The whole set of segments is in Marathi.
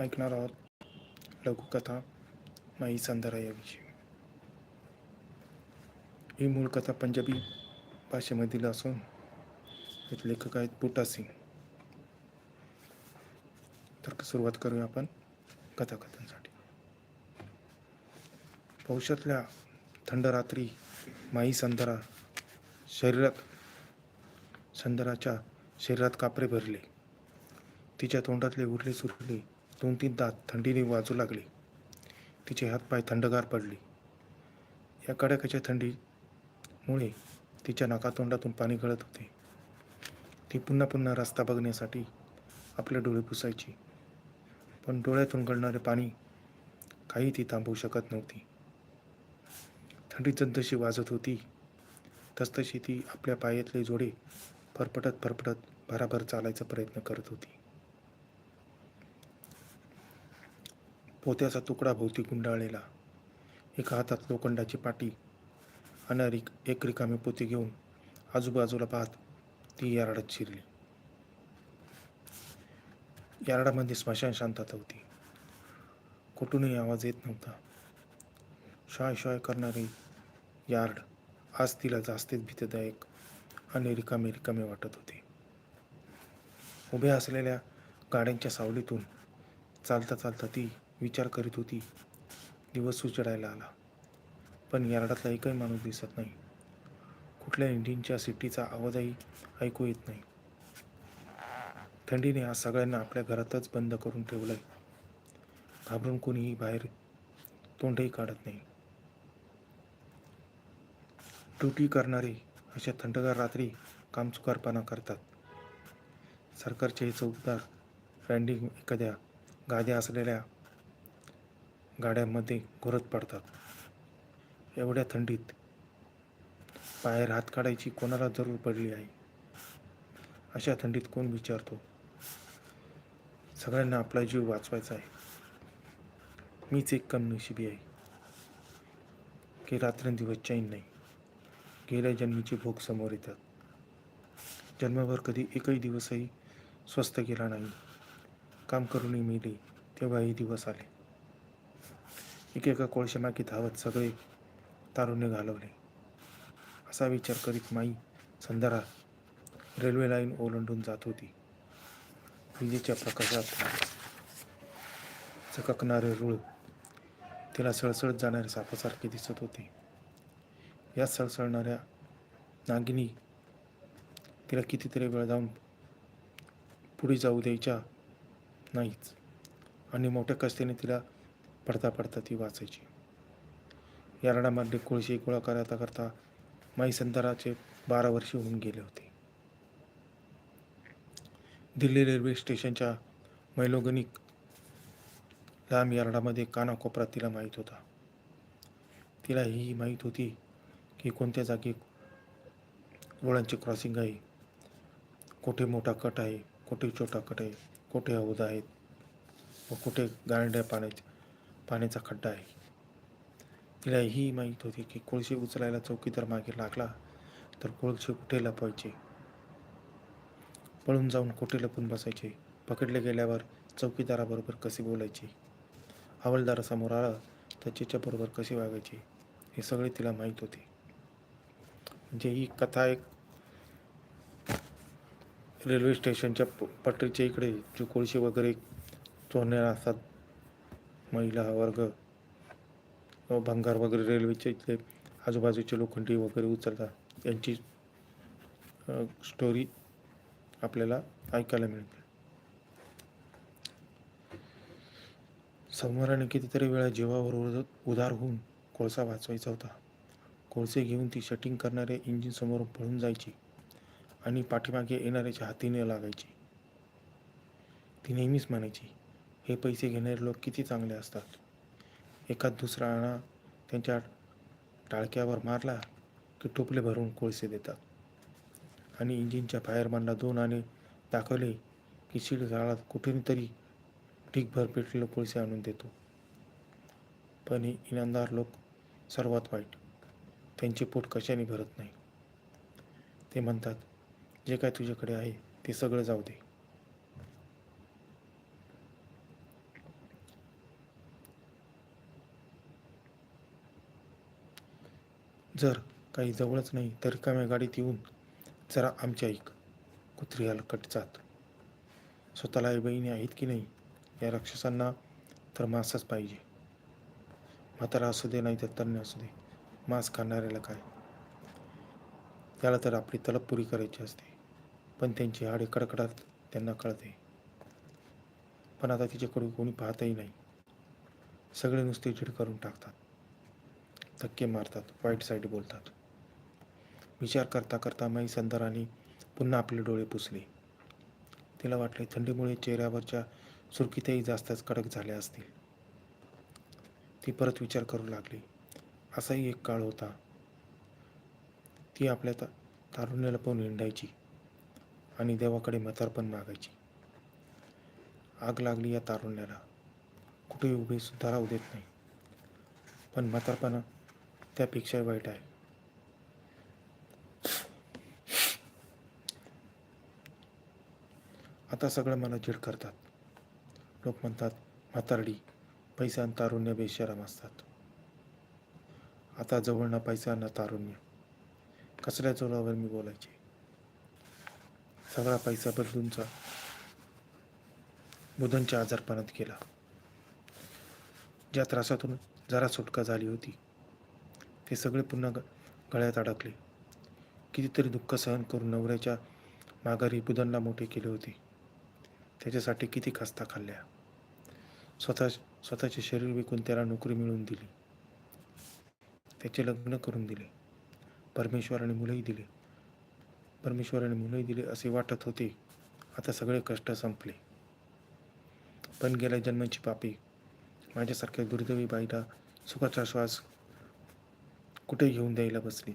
ऐकणार आहोत. लघुकथा माई संदरा याविषयी ही मूळ कथा पंजाबी भाषेमधील असून याचे लेखक आहेत बुटा सिंग. तर सुरुवात करूया आपण कथाकथांसाठी. पावसातल्या थंड रात्री माई संधरा शरीरात संधराच्या शरीरात कापरे भरले. तिच्या तोंडातले उरले सुरले दोन तीन दात थंडीने वाजू लागले. तिचे हातपाय थंडगार पडले. या कडाक्याच्या थंडीमुळे तिच्या नाकातोंडातून पाणी गळत होते. ती पुन्हा पुन्हा रस्ता बघण्यासाठी आपले डोळे पुसायची. पण डोळ्यातून गळणारे पाणी काही ती थांबवू शकत नव्हती. थंडी जसजशी वाजत होती तसतशी ती आपल्या पायातले जोडे फरफटत फरफटत भराभर चालायचा प्रयत्न करत होती. पोत्याचा तुकडा भोवती गुंडाळलेला. एका हातात लोखंडाची पाटी अनारिक एक रिकामी पोती घेऊन आजूबाजूला पाहत ती यार्डात शिरली. यार्डामध्ये स्मशान शांतता होती. कुठूनही आवाज येत नव्हता. शॉय शॉय करणारे यार्ड आज तिला जास्तीच भीतीदायक आणि रिकामे रिकामे वाटत होते. उभ्या असलेल्या गाड्यांच्या सावलीतून चालता चालता ती विचार करीत होती. दिवस उजडायला आला. पण यार्डातला एकही माणूस दिसत नाही. कुठल्या इंजिनच्या सिटीचा आवाजही ऐकू येत नाही. थंडीने आज सगळ्यांना आपल्या घरातच बंद करून ठेवलंय. घाबरून कोणीही बाहेर तोंडही काढत नाही. ड्युटी करणारे अशा थंडगार रात्री कामचुकारपणा करतात. सरकारचे हे चौकदार रँडिंग एखाद्या गाद्या असलेल्या गाड्यांमध्ये घुरत पडतात. एवढ्या थंडीत बाहेर हात काढायची कोणाला जरूर पडली आहे अशा थंडीत कोण विचारतो? सगळ्यांना आपला जीव वाचवायचा आहे. मीच एक कम नशिबी आहे. की रात्रंदिवस चैन नाही. गेल्या जन्मीचे भोग समोर येतात. जन्मभर कधी एकही दिवसही स्वस्त गेला नाही. काम करूनही मिले तेव्हाही दिवस आले. एकेका कोळशामागे धावत सगळे तारुण्य घालवले. असा विचार करीत माई संधारा रेल्वे लाईन ओलांडून जात होती. विजेच्या प्रकाशात चककणारे रुळ तिला सळसळत जाणाऱ्या सापासारखे दिसत होते. या सळसळणाऱ्या नागिनी तिला कितीतरी वेळ जाऊन पुढे जाऊ द्यायच्या नाहीच. आणि मोठ्या कस्तीने तिला पडता पडता ती वाचायची. यारडामध्ये कोळशी गोळा करता करता माई संताराचे बारा वर्षे होऊन गेले होते. दिल्ली रेल्वे स्टेशनच्या मैलोगनिक लांब यार्डामध्ये कानाकोपरा तिला माहीत होता. तिला ही माहीत होती की कोणत्या जागी रोडांची क्रॉसिंग आहे. कुठे मोठा कट आहे कुठे छोटा कट आहे कुठे हौदा आहेत व कुठे गारंड्या पाण्याच्या पाण्याचा खड्डा आहे. तिला ही माहीत होती की कोळशी उचलायला चौकीदार मागे लागला तर कुळशी कुठे लपवायचे? पळून जाऊन कुठे लपून बसायचे? पकडले गेल्यावर चौकीदाराबरोबर कसे बोलायचे? हवालदारासमोर आला तर त्याच्याबरोबर कसे वागायचे? हे सगळे तिला माहीत होते. म्हणजे ही कथा एक रेल्वे स्टेशनच्या प- पटरीच्या इकडे जे कोळशी वगैरे चोरणारे असतात महिला वर्ग भंगार वगैरे रेल्वेचे इथले आजूबाजूचे लोखंडी वगैरे उचलतात यांची स्टोरी आपल्याला ऐकायला मिळते. समोराने कितीतरी वेळा जीवावर उधार होऊन कोळसा वाचवायचा होता. कोळसे घेऊन ती शटिंग करणाऱ्या इंजिन समोरून पळून जायची आणि पाठीमागे येणाऱ्याच्या हातीने लागायची. ती नेहमीच म्हणायची हे पैसे घेणारे लोक किती चांगले असतात? एखाद दुसरा आणा त्यांच्या टाळक्यावर मारला की टोपले भरून कोळसे देतात. आणि इंजिनच्या फायरमॅनला दोन आणे दाखवले की शिड झाडात कुठून तरी ढीकभर पेटलेले कोळसे आणून देतो. पण हे इनामदार लोक सर्वात वाईट. त्यांचे पोट कशाने भरत नाही? ते म्हणतात जे काय तुझ्याकडे आहे ते सगळं जाऊ दे. जर काही जवळच नाही तर रिकाम्या गाडीत येऊन जरा आमच्या ऐक कुत्री हलकट जात. स्वतःला आई बहिणी आहेत की नाही या राक्षसांना तर मांसच पाहिजे. म्हातारा असू दे नाही तर तज्ञ असू दे. मांस खाणाऱ्याला काय? त्याला तर आपली तलब पुरी करायची असते पण त्यांची हाडे कडकडात त्यांना कळते. पण आता तिच्याकडून कोणी पाहतही नाही. सगळे नुसते चिड करून टाकतात. धक्के मारतात वाईट साईड बोलतात. विचार करता करता माई संदराने पुन्हा आपले डोळे पुसले. तिला वाटले थंडीमुळे चेहऱ्यावरच्या सुरखीतही जास्तच कडक झाल्या असतील. ती परत विचार करू लागली. असाही एक काळ होता. ती आपल्या ता तारुण्याला पाहून हिंडायची आणि देवाकडे म्हातारपण मागायची. आग लागली या तारुण्याला. कुठे उभे सुद्धा राहू देत नाही. पण म्हातारपणा त्यापेक्षा वाईट आहे. आता सगळं मला चिड करतात. लोक म्हणतात म्हातारडी पैसा आणि तारुण्य बेशराम असतात. आता जवळ ना पैसा ना तारुण्य. कसल्या जोरावर मी बोलायचे? सगळा पैसा बदलूनचा बुधनच्या आजारपणात गेला. ज्या त्रासातून जरा सुटका झाली होती ते सगळे पुन्हा ग- गळ्यात अडकले. कितीतरी दुःख सहन करून नवऱ्याच्या माघारी बुधनला मोठे केले होते. त्याच्यासाठी किती खस्ता खाल्ल्या. स्वतः स्वतःचे शरीर विकून त्याला नोकरी मिळवून दिली. त्याचे लग्न करून दिले. परमेश्वराने मुलंही दिले. परमेश्वराने मुलंही दिले असे वाटत होते. आता सगळे कष्ट संपले. पण गेल्या जन्माची पापी माझ्यासारख्या दुर्दैवी बाईला सुखाचा श्वास कुठे घेऊन द्यायला बसली?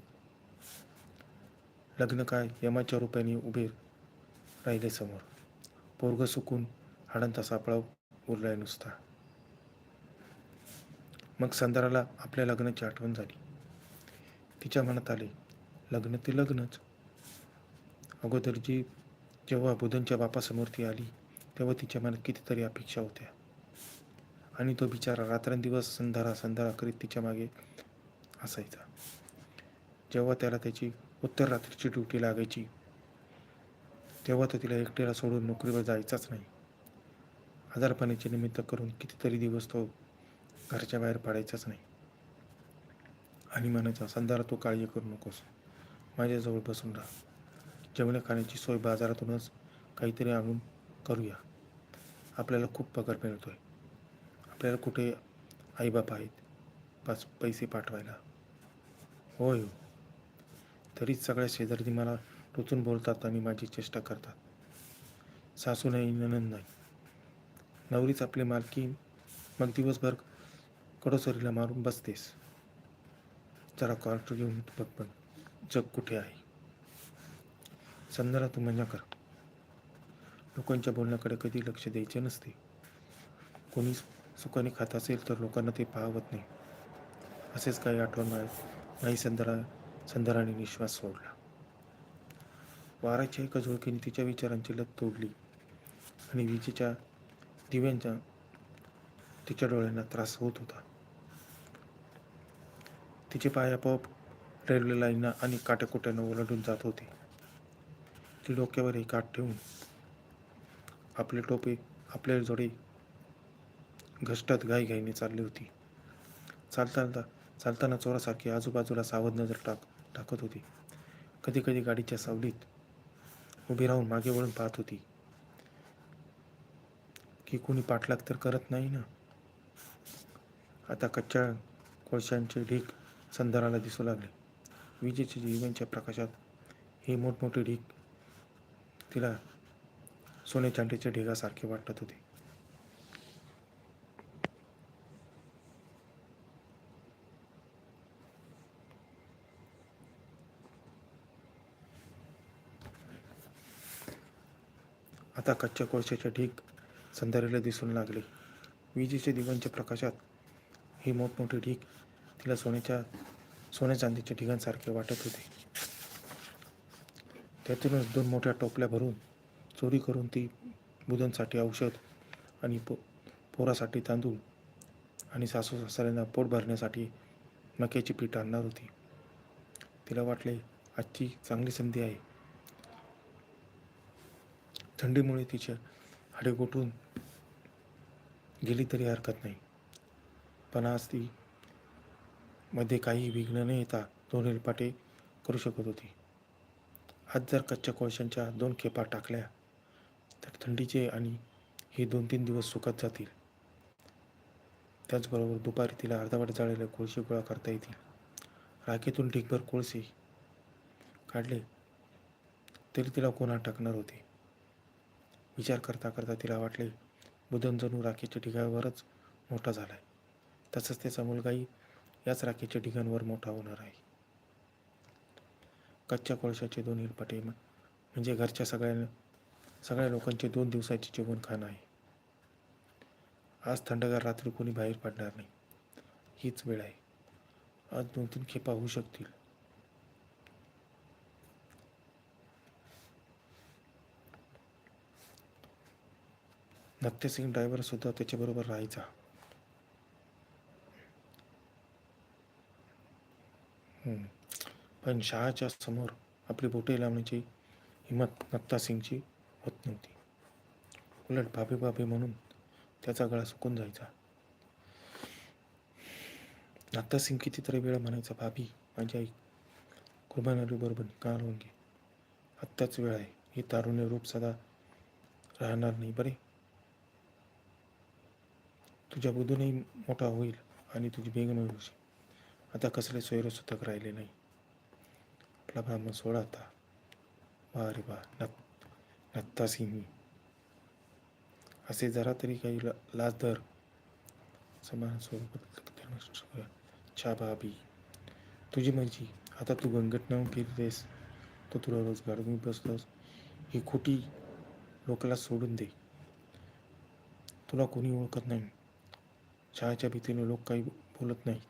लग्न काय? यमाच्या रूपाने उभे राहिले समोर. पोरग सुकून हाडांचा सापळा उरलाय नुसता. मग संदाराला आपल्या लग्नाची आठवण झाली. तिच्या मनात आले लग्न ते लग्नच. अगोदर जी जेव्हा बुधनच्या बापासमोर ती आली तेव्हा तिच्या मनात कितीतरी अपेक्षा होत्या. आणि तो बिचारा रात्रंदिवस संधारा संधारा करीत तिच्यामागे असायचा. जेव्हा त्याला त्याची उत्तर रात्रीची ड्युटी लागायची तेव्हा तो तिला एकट्याला सोडून नोकरीवर जायचाच नाही. आजारपणाचे निमित्त करून कितीतरी दिवस तो घरच्या बाहेर पडायचाच नाही. आणि म्हणायचा संध्याला तू काळजी करू नकोस. माझ्याजवळ बसून राहा. जेवण्या खाण्याची सोय बाजारातूनच काहीतरी आणून करूया. आपल्याला खूप पगार मिळतोय. आपल्याला कुठे आईबाप आहेत पाच पैसे पाठवायला. होय हो. तरीच सगळ्या शेजारी मला टोचून बोलतात आणि माझी चेष्टा करतात. सासू नाही ननंद नाही. नवरीच आपली मालकी मग दिवसभर कडोसरीला मारून बसतेस. जरा कॉर्ट घेऊन बघ पण जग कुठे आहे? संदरा तू मजा कर. लोकांच्या बोलण्याकडे कधी लक्ष द्यायचे नसते. कोणी सुखाने खात असेल तर लोकांना ते पाहवत नाही. असेच काही आठवण मिळत नाही संदरा संदराने निश्वास सोडला. वाराच्या एका झुळकीने तिच्या विचारांची लत तोडली. आणि विजेच्या दिव्यांच्या तिच्या डोळ्यांना त्रास होत होता. तिचे पाय आपोआप रेल्वे लाईनना आणि काट्याकुट्यानं ओलांडून जात होते. ती डोक्यावर एक काठ ठेवून आपले टोपे आपल्या जोडे घष्टात घाईघाईने चालली होती. चालताना चालताना चोरासारखी आजूबाजूला सावध नजर टाक टाकत होती. कधी कधी गाडीच्या सावलीत उभी राहून मागे वळून पाहत होती. की कोणी पाठलाग तर करत नाही ना? आता कच्च्या कोळशांचे ढीक संधाराला दिसू लागले. विजेच्या दिव्यांच्या प्रकाशात हे मोठमोठे ढीक तिला सोने चांदीच्या ढिगासारखे वाटत होते. आता कच्च्या कोळशाचे ढीग संध्याला दिसून लागले. विजेच्या दिव्यांच्या प्रकाशात हे मोठमोठे ढीग तिला सोन्याच्या सोन्या चांदीच्या ढिगांसारखे वाटत होते. त्यातूनच दोन मोठ्या टोपल्या भरून चोरी करून ती बुधनसाठी औषध आणि पो पोरासाठी तांदूळ आणि सासू सासऱ्यांना पोट भरण्यासाठी मक्याची पीठ आणणार होती. तिला वाटले आजची चांगली संधी आहे. थंडीमुळे तिचे हाडे गोठून गेली तरी हरकत नाही. पण आज ती मध्ये काही विघ्न न येता दोन हेलपाटे करू शकत होती. आज जर कच्च्या कोळशांच्या दोन खेपा टाकल्या तर थंडीचे आणि हे दोन तीन दिवस सुकत जातील. त्याचबरोबर दुपारी तिला अर्धवट जाळलेले कोळसे गोळा करता येतील. राखेतून ढिगभर कोळसे काढले तरी तिला कोणा टाकणार होते? विचार करता करता तिला वाटले बुधन जणू राखेच्या ढिगावरच मोठा झाला आहे तसंच त्याचा मुलगाही याच राखेच्या ढिगांवर मोठा होणार आहे. कच्च्या कोळशाचे दोन हिरपटे म्हणजे घरच्या सगळ्या सगळ्या लोकांचे दोन दिवसाचे जेवण खाणं आहे. आज थंडगार रात्री कोणी बाहेर पडणार नाही. हीच वेळ आहे. आज दोन तीन खेपा होऊ शकतील. नत्य सिंग ड्रायव्हर सुद्धा त्याच्याबरोबर राहायचा. पण शहाच्या समोर आपली बोटे लावण्याची हिंमत नत्तासिंगची होत नव्हती. उलट भाभी भाभी म्हणून त्याचा गळा सुकून जायचा. नत्तासिंग कितीतरी वेळा म्हणायचा भाभी माझी आई कुर्बानारी बरोबर निकाल होऊन घे. आत्ताच वेळ आहे. हे तारुण्य रूप सदा राहणार नाही बरे? तुझ्या बुधूनही मोठा होईल आणि तुझी बेगन होईल आता कसले सोयरसुतक राहिले नाही. आपला ब्राह्मण सोडा आता. वा रे वा नत नत्ता सिंह असे जरा तरी काही ला- लाज धर. समान स्वरूप छा भाभी. तुझी मर्जी. आता तू गंगट नाव केलीस तो तुला रोजगार मी बसतोस ही खोटी लोकाला सोडून दे. तुला कोणी ओळखत नाही. चहाच्या भीतीने लोक काही बोलत नाही.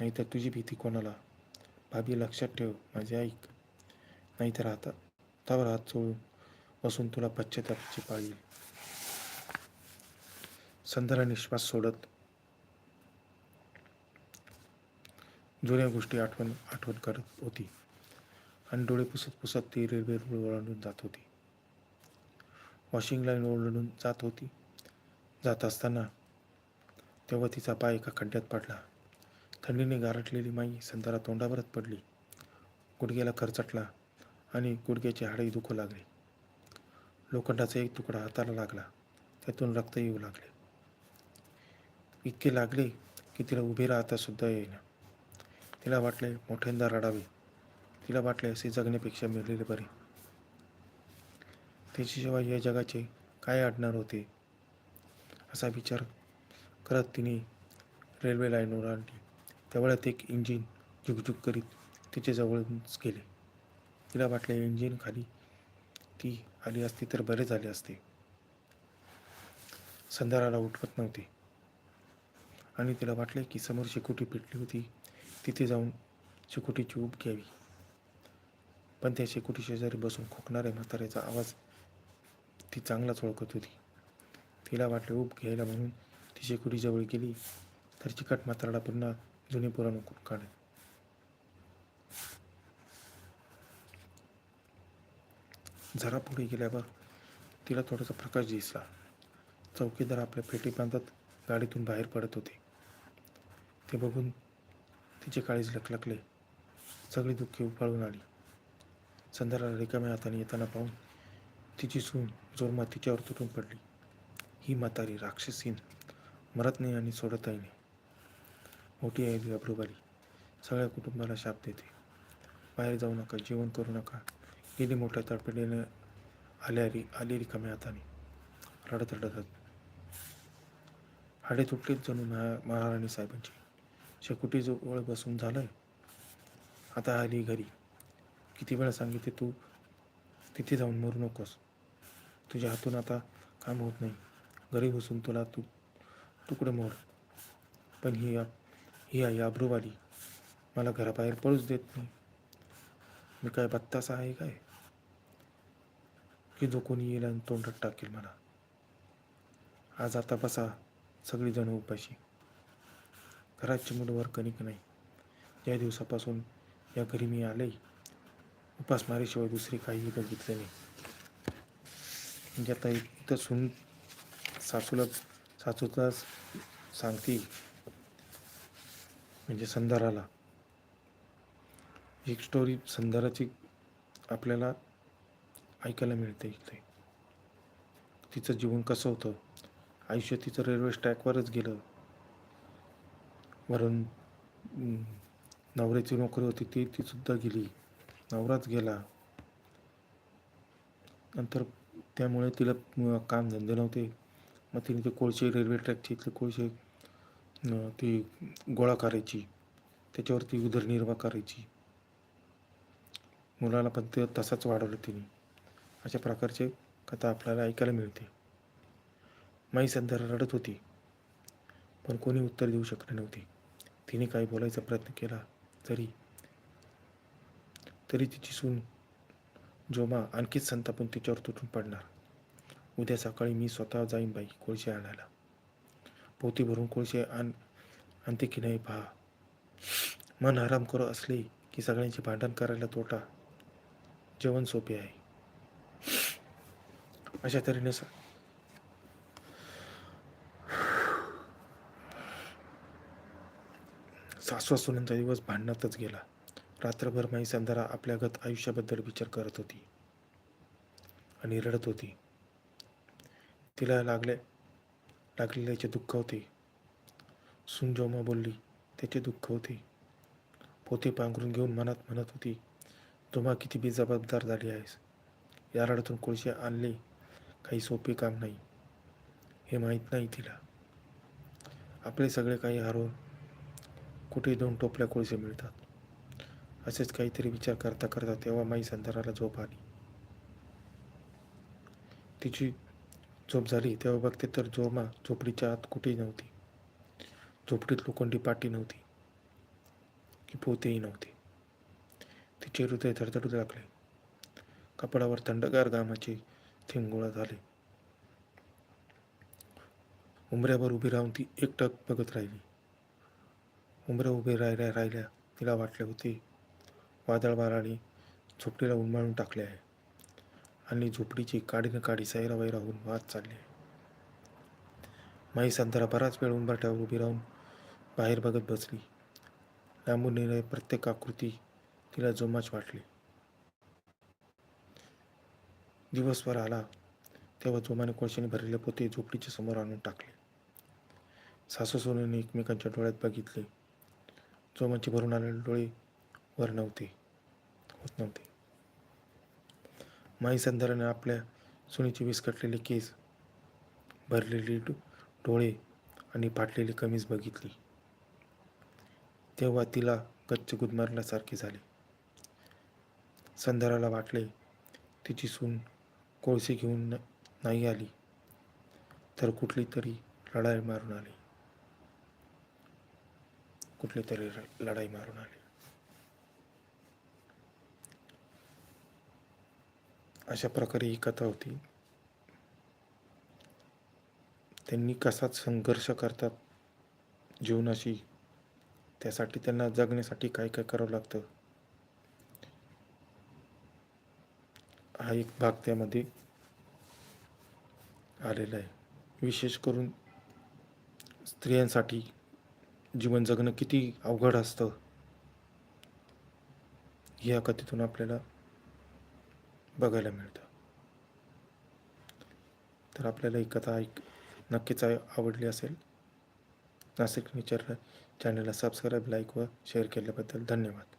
नाहीतर तुझी भीती कोणाला? भाभी लक्षात ठेव माझे ऐक. नाहीतर आता त्यावर हात चोळून बसून तुला पश्चातापाची पाळी संधारा संध्याला निश्वास सोडत जुन्या गोष्टी आठवण आठवण करत होती. आणि डोळे पुसत पुसत ती रेल्वे रूळ ओलांडून जात होती. वॉशिंग लाईन ओलांडून जात होती. जात असताना तेव्हा तिचा पाय एका खड्ड्यात पडला. थंडीने गारटलेली माई संतारा तोंडावरच पडली. गुडघ्याला खरचटला आणि गुडघ्याचे हाडे दुखू लागले. लोखंडाचा एक तुकडा हाताला लागला. त्यातून रक्त येऊ लागले. इतके लागले की तिला उभे राहता सुद्धा येईना. तिला वाटले मोठ्यांदा रडावे. तिला वाटले असे जगण्यापेक्षा मिळलेले बरे. त्याच्याशिवाय या जगाचे काय अडणार होते? असा विचार करत तिने रेल्वे लाईनवर आणली. तेवढ्यात एक इंजिन झुकझुक करीत तिचे जवळच गेले. तिला वाटले इंजिन खाली ती आली असती तर बरे झाले असते. संधाराला उठवत नव्हते. आणि तिला वाटले की समोर शेकोटी पेटली होती. तिथे जाऊन शेकोटीची ऊब घ्यावी. पण त्या शेकोटी शेजारी बसून खोकणाऱ्या म्हाताऱ्याचा आवाज ती चांगलाच ओळखत होती. तिला वाटले ऊब घ्यायला म्हणून ती शेकोटीजवळ गेली तर चिकट म्हातारडा पुन्हा जुने पुराण काढे जरा पुढे गेल्यावर तिला थोडासा प्रकाश दिसला. चौकीदार आपल्या पेटी बांधत गाडीतून बाहेर पडत होते. ते बघून तिचे काळीज लकलकले सगळी दुःखी उफाळून आली. संध्याला रिकाम्या हाताने येताना पाहून तिची सून जोरमा तिच्यावर तुटून पडली. ही म्हातारी राक्षसीन. मरत नाही आणि सोडतही नाही. मोठी आहे अब्रूबाली सगळ्या कुटुंबाला शाप देते. बाहेर जाऊ नका जेवण करू नका. गेली मोठ्या तडफडीने आल्या रि आली रिकाम्या हाताने. रडत रडतात हाडे तुटलीच जणू महा महाराणी साहेबांची. शेकुटी जवळ बसून झालंय. आता आली घरी. किती वेळा सांगितले तू तिथे जाऊन मरू नकोस. तुझ्या हातून आता काम होत नाही. घरी बसून तुला तू तुकडं मोड पण ही ही आई आब्रूवाली मला घराबाहेर पळूच देत नाही. मी काय बत्तासा आहे काय? की जो कोणी येईल आणि तोंडात टाकेल मला. आज आता बसा सगळीजण उपाशी. उपाशी घरात चिमुडवर कणिक नाही. या दिवसापासून या घरी मी आले. उपासमारीशिवाय दुसरी काहीही बघितले नाही. म्हणजे आता इथं सून सासूला सासूचा सांगती म्हणजे संधाराला. एक स्टोरी संधाराची आपल्याला ऐकायला मिळते इथे. तिचं जीवन कसं होतं? आयुष्य तिचं रेल्वे स्टॅकवरच गेलं. वरून नवऱ्याची नोकरी होती ती तीसुद्धा गेली. नवराच गेला. नंतर त्यामुळे तिला कामधंदे नव्हते. मग तिने ते कोळशे रेल्वे ट्रॅकचे इथले कोळशे ती गोळा करायची. त्याच्यावरती उदरनिर्वाह करायची. मुलाला पण ते तसाच वाढवलं तिने. अशा प्रकारचे कथा आपल्याला ऐकायला मिळते. माई सध्या रडत होती पण कोणी उत्तर देऊ शकले नव्हते. तिने काही बोलायचा प्रयत्न केला तरी तरी तिची सून जोमा आणखीच संतापून तिच्यावर तुटून पडणार. उद्या सकाळी मी स्वतः जाईन बाई कोळशे आणायला. पोती भरून कोळशे आण आणते की नाही पहा. मन आराम करू असले की सगळ्यांची भांडण करायला तोटा. जेवण सोपे आहे. अशा तऱ्हेने स- सासू दिवस भांडणातच गेला. रात्रभर माई संधारा आपल्या गत आयुष्याबद्दल विचार करत होती. आणि रडत होती. तिला लागले लागलेल्याचे दुःख होते. सुंजोमा बोलली त्याचे दुःख होते. पोते पांघरून घेऊन मनात म्हणत होती तुम्हा किती बेजबाबदार झाली आहेस. या रडातून कोळशी आणले काही सोपे काम नाही. हे माहीत नाही तिला. आपले सगळे काही हरवून कुठे दोन टोपल्या कोळसे मिळतात. असेच काहीतरी विचार करता करता तेव्हा माई संधाराला झोप आली. तिची झोप झाली तेव्हा बघते तर जोमा झोपडीच्या आत कुठेही नव्हती. झोपडीत लोखंडी पाटी नव्हती की पोतेही नव्हते. तिचे हृदय धडधडू लागले. कपडावर थंडगार घामाचे थिंगोळा झाले. उंबऱ्यावर उभी राहून ती एकटक बघत राहिली. उंबऱ्या उभे राहिल्या राहिल्या तिला वाटले होते. वादळ वाराने झोपडीला उन्माळून टाकले आहे. आणि झोपडीची काडीनं काडी सैरा वैरा होऊन वाद चालली. माई संधारा बराच वेळ उंबरठ्यावर उभी राहून बाहेर बघत बसली. लांबून येणारी प्रत्येक आकृती तिला जोमाच वाटली. दिवसभर आला तेव्हा जोमाने कोळशाने भरलेले पोते झोपडीच्या समोर आणून टाकले. सासू सोनेने एकमेकांच्या डोळ्यात बघितले. जोमाचे भरून आलेले डोळे वर नव्हते होत नव्हते. माई संधाराने आपल्या सुनीची विस्कटलेले केस भरलेली डो- डोळे आणि फाटलेली कमीज बघितली. तेव्हा तिला गच्च गुदमरल्यासारखे झाले. संधाराला वाटले तिची सून कोळसे घेऊन नाही आली तर कुठली तरी लढाई मारून आली. कुठली तरी लढाई मारून आली. अशा प्रकारे ही कथा होती. त्यांनी कसाच संघर्ष करतात? जीवनाशी त्यासाठी त्यांना जगण्यासाठी काय काय करावं लागतं? हा एक भाग त्यामध्ये आलेला आहे. विशेष करून स्त्रियांसाठी जीवन जगणं किती अवघड असतं? या कथेतून आपल्याला बघायला मिळतं. तर आपल्याला ही कथा ऐक नक्कीच आवडली असेल. नाशिक नेचर चॅनलला सबस्क्राईब लाईक व शेअर केल्याबद्दल धन्यवाद.